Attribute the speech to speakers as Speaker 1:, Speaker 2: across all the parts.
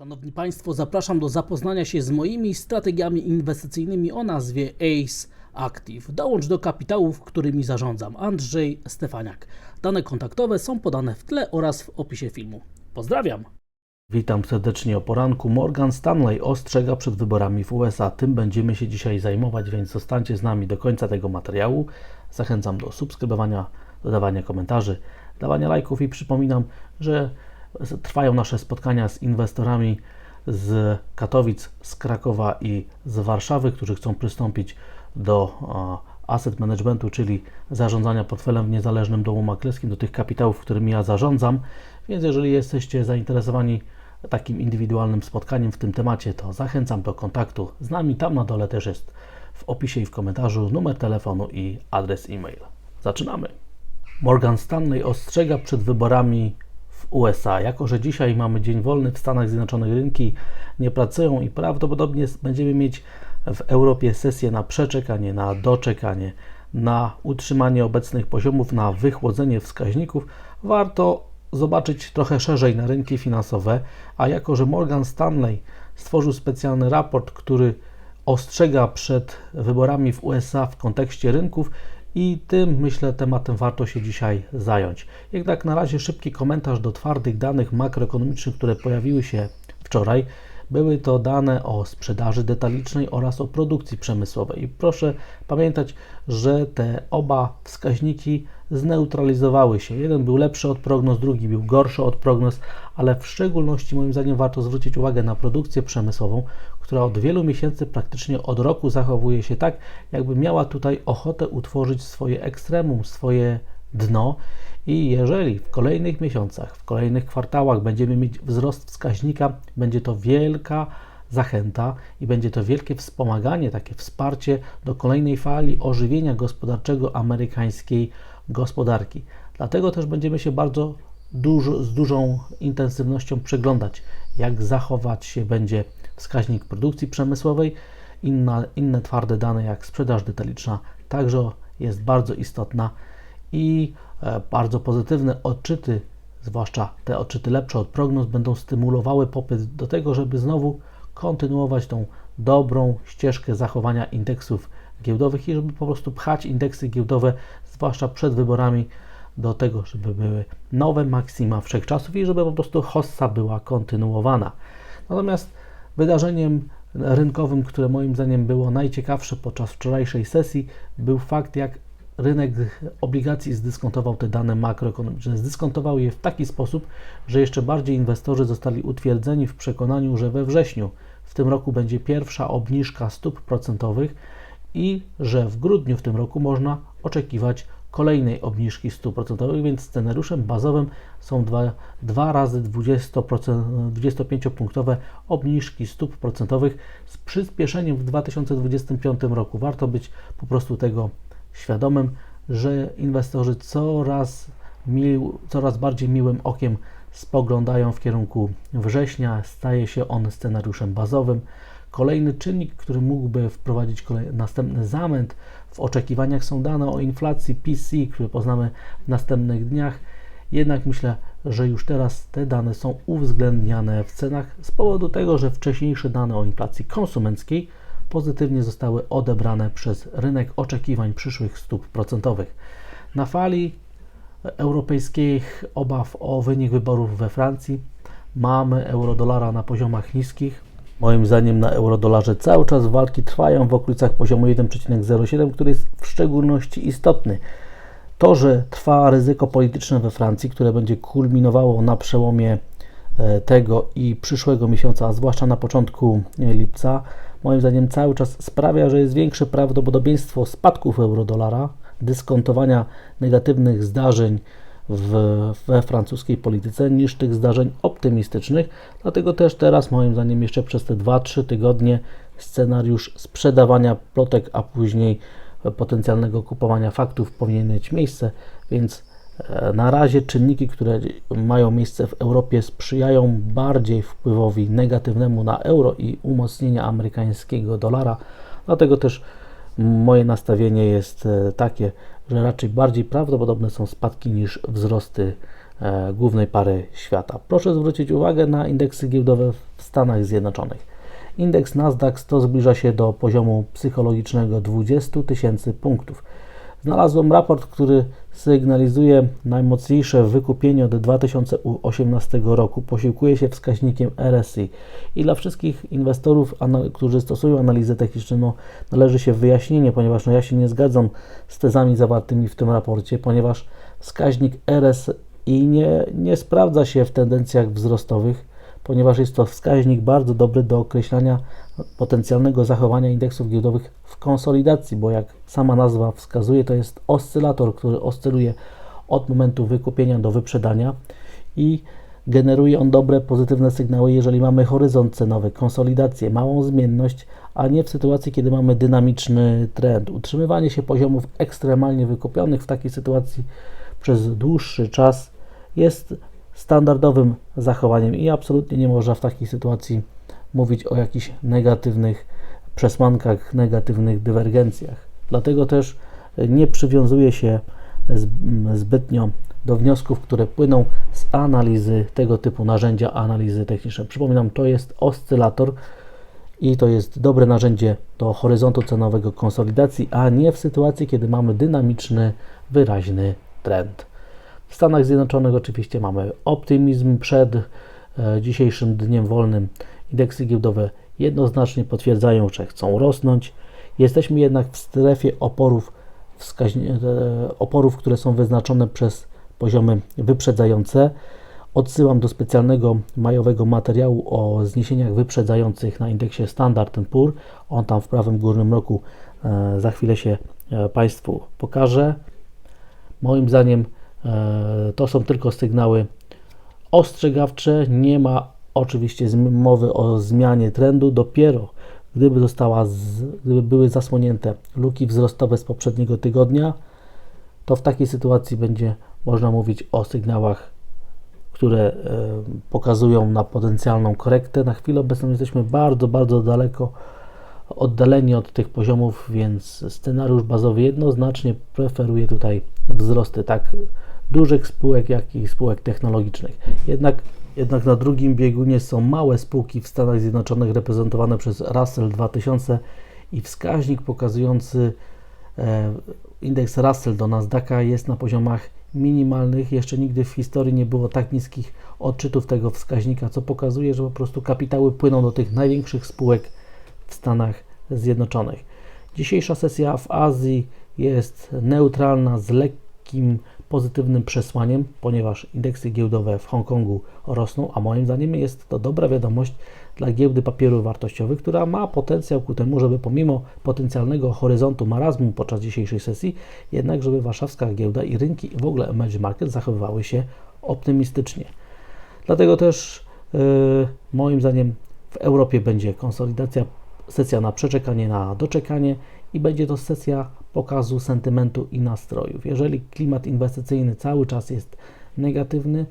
Speaker 1: Szanowni Państwo, zapraszam do zapoznania się z moimi strategiami inwestycyjnymi o nazwie ACE Active. Dołącz do kapitałów, którymi zarządzam. Andrzej Stefaniak. Dane kontaktowe są podane w tle oraz w opisie filmu. Pozdrawiam! Witam serdecznie o poranku. Morgan Stanley ostrzega przed wyborami w USA. Tym będziemy się dzisiaj zajmować, więc zostańcie z nami do końca tego materiału. Zachęcam do subskrybowania, dodawania komentarzy, dawania lajków i przypominam, że trwają nasze spotkania z inwestorami z Katowic, z Krakowa i z Warszawy, którzy chcą przystąpić do asset managementu, czyli zarządzania portfelem w niezależnym domu maklerskim, do tych kapitałów, którymi ja zarządzam. Więc jeżeli jesteście zainteresowani takim indywidualnym spotkaniem w tym temacie, to zachęcam do kontaktu z nami. Tam na dole też jest w opisie i w komentarzu numer telefonu i adres e-mail. Zaczynamy. Morgan Stanley ostrzega przed wyborami USA. Jako, że dzisiaj mamy dzień wolny w Stanach Zjednoczonych, rynki nie pracują i prawdopodobnie będziemy mieć w Europie sesję na przeczekanie, na doczekanie, na utrzymanie obecnych poziomów, na wychłodzenie wskaźników, warto zobaczyć trochę szerzej na rynki finansowe, a jako, że Morgan Stanley stworzył specjalny raport, który ostrzega przed wyborami w USA w kontekście rynków i tym, myślę, tematem warto się dzisiaj zająć. Jednak na razie szybki komentarz do twardych danych makroekonomicznych, które pojawiły się wczoraj. Były to dane o sprzedaży detalicznej oraz o produkcji przemysłowej. I proszę pamiętać, że te oba wskaźniki zneutralizowały się. Jeden był lepszy od prognoz, drugi był gorszy od prognoz, ale w szczególności moim zdaniem warto zwrócić uwagę na produkcję przemysłową, która od wielu miesięcy, praktycznie od roku zachowuje się tak, jakby miała tutaj ochotę utworzyć swoje ekstremum, swoje dno. I jeżeli w kolejnych miesiącach, w kolejnych kwartałach będziemy mieć wzrost wskaźnika, będzie to wielka zachęta i będzie to wielkie wspomaganie, takie wsparcie do kolejnej fali ożywienia gospodarczego amerykańskiej gospodarki. Dlatego też będziemy się bardzo dużo, z dużą intensywnością przyglądać, jak zachować się będzie wskaźnik produkcji przemysłowej, inna, inne twarde dane jak sprzedaż detaliczna także jest bardzo istotna i e, bardzo pozytywne odczyty, zwłaszcza te odczyty lepsze od prognoz, będą stymulowały popyt do tego, żeby znowu kontynuować tą dobrą ścieżkę zachowania indeksów giełdowych i żeby po prostu pchać indeksy giełdowe, zwłaszcza przed wyborami, do tego, żeby były nowe maksima wszechczasów i żeby po prostu hossa była kontynuowana. Natomiast wydarzeniem rynkowym, które moim zdaniem było najciekawsze podczas wczorajszej sesji, był fakt, jak rynek obligacji zdyskontował te dane makroekonomiczne. Zdyskontował je w taki sposób, że jeszcze bardziej inwestorzy zostali utwierdzeni w przekonaniu, że we wrześniu w tym roku będzie pierwsza obniżka stóp procentowych i że w grudniu w tym roku można oczekiwać kolejnej obniżki stóp procentowych, więc scenariuszem bazowym są dwa, dwa razy 20%, 25-punktowe obniżki stóp procentowych z przyspieszeniem w 2025 roku. Warto być po prostu tego świadomym, że inwestorzy coraz, coraz bardziej miłym okiem spoglądają w kierunku września, staje się on scenariuszem bazowym. Kolejny czynnik, który mógłby wprowadzić kolej, następny zamęt w oczekiwaniach są dane o inflacji PC, które poznamy w następnych dniach. Jednak myślę, że już teraz te dane są uwzględniane w cenach z powodu tego, że wcześniejsze dane o inflacji konsumenckiej pozytywnie zostały odebrane przez rynek oczekiwań przyszłych stóp procentowych. Na fali europejskich obaw o wynik wyborów we Francji mamy euro-dolara na poziomach niskich. Moim zdaniem na euro-dolarze cały czas walki trwają w okolicach poziomu 1,07, który jest w szczególności istotny. To, że trwa ryzyko polityczne we Francji, które będzie kulminowało na przełomie e, tego i przyszłego miesiąca, a zwłaszcza na początku lipca, moim zdaniem cały czas sprawia, że jest większe prawdopodobieństwo spadków euro-dolara, dyskontowania negatywnych zdarzeń w, we francuskiej polityce niż tych zdarzeń optymistycznych. Dlatego też teraz, moim zdaniem, jeszcze przez te 2-3 tygodnie scenariusz sprzedawania plotek, a później potencjalnego kupowania faktów powinien mieć miejsce, więc na razie czynniki, które mają miejsce w Europie, sprzyjają bardziej wpływowi negatywnemu na euro i umocnienia amerykańskiego dolara. Dlatego też moje nastawienie jest e, takie, że raczej bardziej prawdopodobne są spadki niż wzrosty e, głównej pary świata. Proszę zwrócić uwagę na indeksy giełdowe w Stanach Zjednoczonych. Indeks Nasdaq 100 zbliża się do poziomu psychologicznego 20 tysięcy punktów. Znalazłem raport, który sygnalizuje najmocniejsze wykupienie od 2018 roku. Posiłkuje się wskaźnikiem RSI. I dla wszystkich inwestorów, którzy stosują analizę techniczną, no, należy się wyjaśnienie, ponieważ no, ja się nie zgadzam z tezami zawartymi w tym raporcie, ponieważ wskaźnik RSI nie, nie sprawdza się w tendencjach wzrostowych, ponieważ jest to wskaźnik bardzo dobry do określania potencjalnego zachowania indeksów giełdowych w konsolidacji, bo jak sama nazwa wskazuje, to jest oscylator, który oscyluje od momentu wykupienia do wyprzedania i generuje on dobre, pozytywne sygnały, jeżeli mamy horyzont cenowy, konsolidację, małą zmienność, a nie w sytuacji, kiedy mamy dynamiczny trend. Utrzymywanie się poziomów ekstremalnie wykupionych w takiej sytuacji przez dłuższy czas jest standardowym zachowaniem i absolutnie nie można w takiej sytuacji mówić o jakichś negatywnych przesłankach, negatywnych dywergencjach. Dlatego też nie przywiązuje się zbytnio do wniosków, które płyną z analizy tego typu narzędzia analizy technicznej. Przypominam, to jest oscylator i to jest dobre narzędzie do horyzontu cenowego konsolidacji, a nie w sytuacji, kiedy mamy dynamiczny, wyraźny trend. W Stanach Zjednoczonych oczywiście mamy optymizm przed e, dzisiejszym dniem wolnym. Indeksy giełdowe jednoznacznie potwierdzają, że chcą rosnąć. Jesteśmy jednak w strefie oporów, e, oporów, które są wyznaczone przez poziomy wyprzedzające. Odsyłam do specjalnego majowego materiału o zniesieniach wyprzedzających na indeksie Standard Poor. On tam w prawym górnym roku e, za chwilę się Państwu pokaże. Moim zdaniem to są tylko sygnały ostrzegawcze, nie ma oczywiście mowy o zmianie trendu. Dopiero gdyby, została z, gdyby były zasłonięte luki wzrostowe z poprzedniego tygodnia, to w takiej sytuacji będzie można mówić o sygnałach, które e, pokazują na potencjalną korektę. Na chwilę obecną jesteśmy bardzo, bardzo daleko oddaleni od tych poziomów, więc scenariusz bazowy jednoznacznie preferuje tutaj wzrosty tak dużych spółek, jak i spółek technologicznych. Jednak, jednak na drugim biegunie są małe spółki w Stanach Zjednoczonych reprezentowane przez Russell 2000 i wskaźnik pokazujący e, indeks Russell do Nasdaqa jest na poziomach minimalnych. Jeszcze nigdy w historii nie było tak niskich odczytów tego wskaźnika, co pokazuje, że po prostu kapitały płyną do tych największych spółek w Stanach Zjednoczonych. Dzisiejsza sesja w Azji jest neutralna z lekkim pozytywnym przesłaniem, ponieważ indeksy giełdowe w Hongkongu rosną, a moim zdaniem jest to dobra wiadomość dla giełdy papierów wartościowych, która ma potencjał ku temu, żeby pomimo potencjalnego horyzontu marazmu podczas dzisiejszej sesji, jednak żeby warszawska giełda i rynki i w ogóle emerging market zachowywały się optymistycznie. Dlatego też yy, moim zdaniem w Europie będzie konsolidacja, sesja na przeczekanie, na doczekanie i będzie to sesja pokazu sentymentu i nastrojów. Jeżeli klimat inwestycyjny cały czas jest negatywny,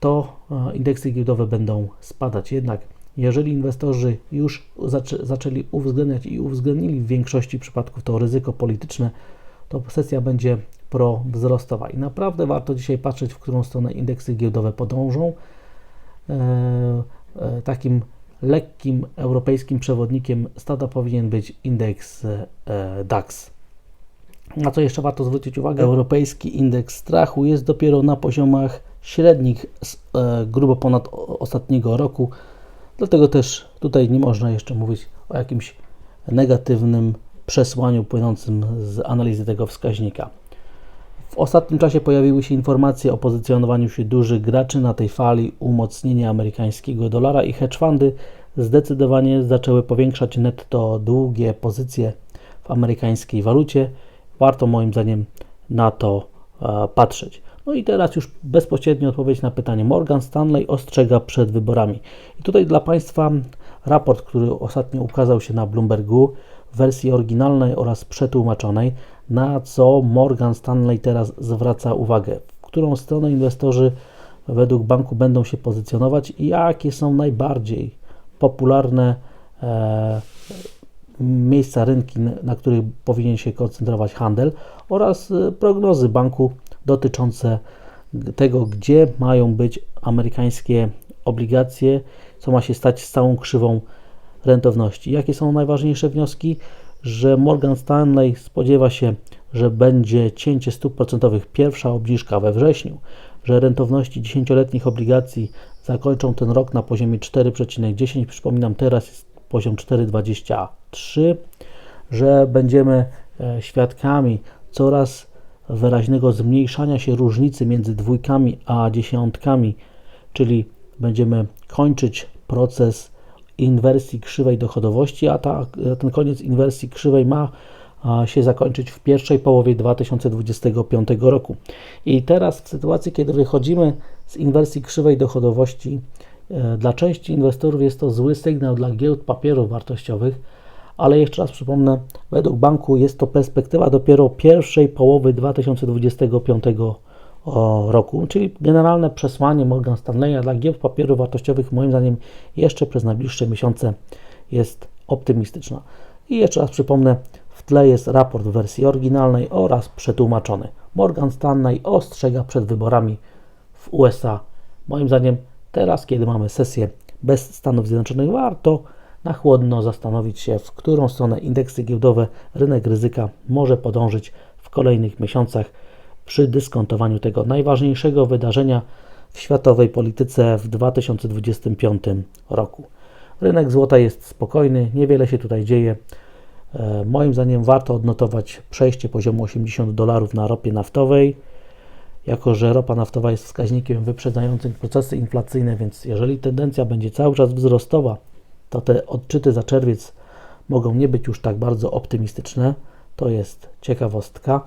Speaker 1: to e, indeksy giełdowe będą spadać. Jednak jeżeli inwestorzy już zaczę, zaczęli uwzględniać i uwzględnili w większości przypadków to ryzyko polityczne, to sesja będzie pro-wzrostowa i naprawdę warto dzisiaj patrzeć, w którą stronę indeksy giełdowe podążą. E, e, takim lekkim europejskim przewodnikiem stada powinien być indeks e, DAX. Na co jeszcze warto zwrócić uwagę, europejski indeks strachu jest dopiero na poziomach średnich e, grubo ponad ostatniego roku, dlatego też tutaj nie można jeszcze mówić o jakimś negatywnym przesłaniu płynącym z analizy tego wskaźnika. W ostatnim czasie pojawiły się informacje o pozycjonowaniu się dużych graczy na tej fali umocnienia amerykańskiego dolara i hedge fundy zdecydowanie zaczęły powiększać netto długie pozycje w amerykańskiej walucie. Warto moim zdaniem na to e, patrzeć. No i teraz już bezpośrednio odpowiedź na pytanie. Morgan Stanley ostrzega przed wyborami. I tutaj dla Państwa raport, który ostatnio ukazał się na Bloombergu w wersji oryginalnej oraz przetłumaczonej, na co Morgan Stanley teraz zwraca uwagę, w którą stronę inwestorzy według banku będą się pozycjonować i jakie są najbardziej popularne e, miejsca, rynki, na których powinien się koncentrować handel oraz e, prognozy banku dotyczące tego, gdzie mają być amerykańskie obligacje, co ma się stać z całą krzywą rentowności. Jakie są najważniejsze wnioski? Że Morgan Stanley spodziewa się, że będzie cięcie stóp procentowych pierwsza obniżka we wrześniu, że rentowności 10-letnich obligacji zakończą ten rok na poziomie 4,10. Przypominam, teraz jest poziom 4,23, że będziemy e, świadkami coraz wyraźnego zmniejszania się różnicy między dwójkami a dziesiątkami, czyli będziemy kończyć proces inwersji krzywej dochodowości, a ta, ten koniec inwersji krzywej ma się zakończyć w pierwszej połowie 2025 roku. I teraz w sytuacji, kiedy wychodzimy z inwersji krzywej dochodowości, e, dla części inwestorów jest to zły sygnał dla giełd papierów wartościowych, ale jeszcze raz przypomnę, według banku jest to perspektywa dopiero pierwszej połowy 2025 o, roku, czyli generalne przesłanie Morgan Stanleya dla giełd papierów wartościowych moim zdaniem jeszcze przez najbliższe miesiące jest optymistyczna. I jeszcze raz przypomnę, w tle jest raport w wersji oryginalnej oraz przetłumaczony. Morgan Stanley ostrzega przed wyborami w USA. Moim zdaniem teraz, kiedy mamy sesję bez Stanów Zjednoczonych, warto na chłodno zastanowić się, w którą stronę indeksy giełdowe, rynek ryzyka może podążyć w kolejnych miesiącach przy dyskontowaniu tego najważniejszego wydarzenia w światowej polityce w 2025 roku. Rynek złota jest spokojny, niewiele się tutaj dzieje. E, Moim zdaniem warto odnotować przejście poziomu 80 dolarów na ropie naftowej, jako że ropa naftowa jest wskaźnikiem wyprzedzającym procesy inflacyjne, więc jeżeli tendencja będzie cały czas wzrostowa, to te odczyty za czerwiec mogą nie być już tak bardzo optymistyczne. To jest ciekawostka.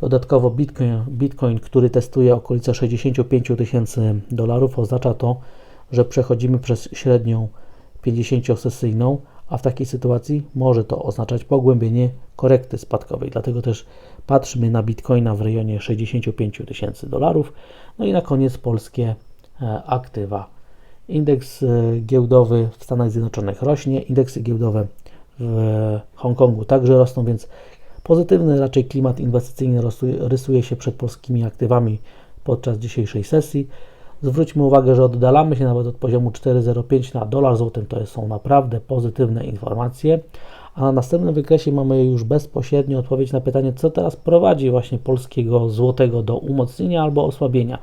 Speaker 1: Dodatkowo Bitcoin, Bitcoin, który testuje okolice 65 tysięcy dolarów, oznacza to, że przechodzimy przez średnią 50-sesyjną, a w takiej sytuacji może to oznaczać pogłębienie korekty spadkowej. Dlatego też patrzmy na Bitcoina w rejonie 65 tysięcy dolarów. No i na koniec polskie e, aktywa. Indeks e, giełdowy w Stanach Zjednoczonych rośnie, indeksy giełdowe w Hongkongu także rosną, więc pozytywny raczej klimat inwestycyjny rysuje- się przed polskimi aktywami podczas dzisiejszej sesji. Zwróćmy uwagę, że oddalamy się nawet od poziomu 4,05 na dolar złotym. To są naprawdę pozytywne informacje. A na następnym wykresie mamy już bezpośrednio odpowiedź na pytanie, co teraz prowadzi właśnie polskiego złotego do umocnienia albo osłabienia.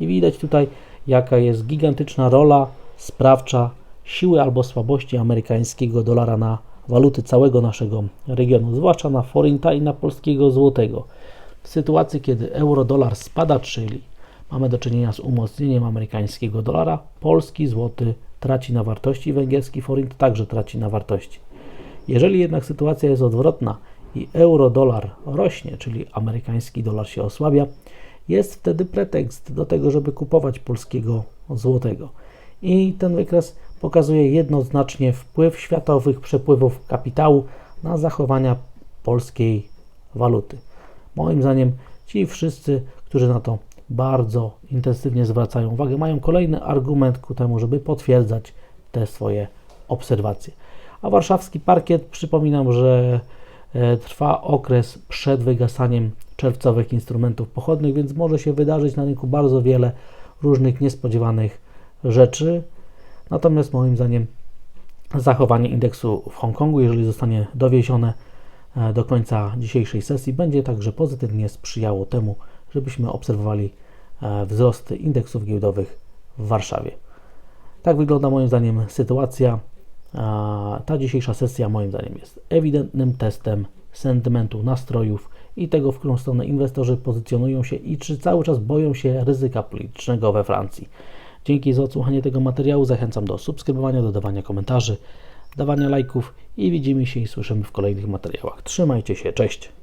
Speaker 1: I widać tutaj, jaka jest gigantyczna rola sprawcza siły albo słabości amerykańskiego dolara na waluty całego naszego regionu, zwłaszcza na forinta i na polskiego złotego. W sytuacji, kiedy euro-dolar spada, czyli mamy do czynienia z umocnieniem amerykańskiego dolara, polski złoty traci na wartości, węgierski forint także traci na wartości. Jeżeli jednak sytuacja jest odwrotna i euro-dolar rośnie, czyli amerykański dolar się osłabia, jest wtedy pretekst do tego, żeby kupować polskiego złotego. I ten wykres pokazuje jednoznacznie wpływ światowych przepływów kapitału na zachowania polskiej waluty. Moim zdaniem ci wszyscy, którzy na to bardzo intensywnie zwracają uwagę, mają kolejny argument ku temu, żeby potwierdzać te swoje obserwacje. A warszawski parkiet, przypominam, że e, trwa okres przed wygasaniem czerwcowych instrumentów pochodnych, więc może się wydarzyć na rynku bardzo wiele różnych niespodziewanych rzeczy. Natomiast moim zdaniem zachowanie indeksu w Hongkongu, jeżeli zostanie dowiezione e, do końca dzisiejszej sesji, będzie także pozytywnie sprzyjało temu, żebyśmy obserwowali e, wzrosty indeksów giełdowych w Warszawie. Tak wygląda moim zdaniem sytuacja. A Ta dzisiejsza sesja moim zdaniem jest ewidentnym testem sentymentu, nastrojów i tego, w którą stronę inwestorzy pozycjonują się i czy cały czas boją się ryzyka politycznego we Francji. Dzięki za odsłuchanie tego materiału. Zachęcam do subskrybowania, dodawania komentarzy, dawania lajków i widzimy się i słyszymy w kolejnych materiałach. Trzymajcie się, cześć!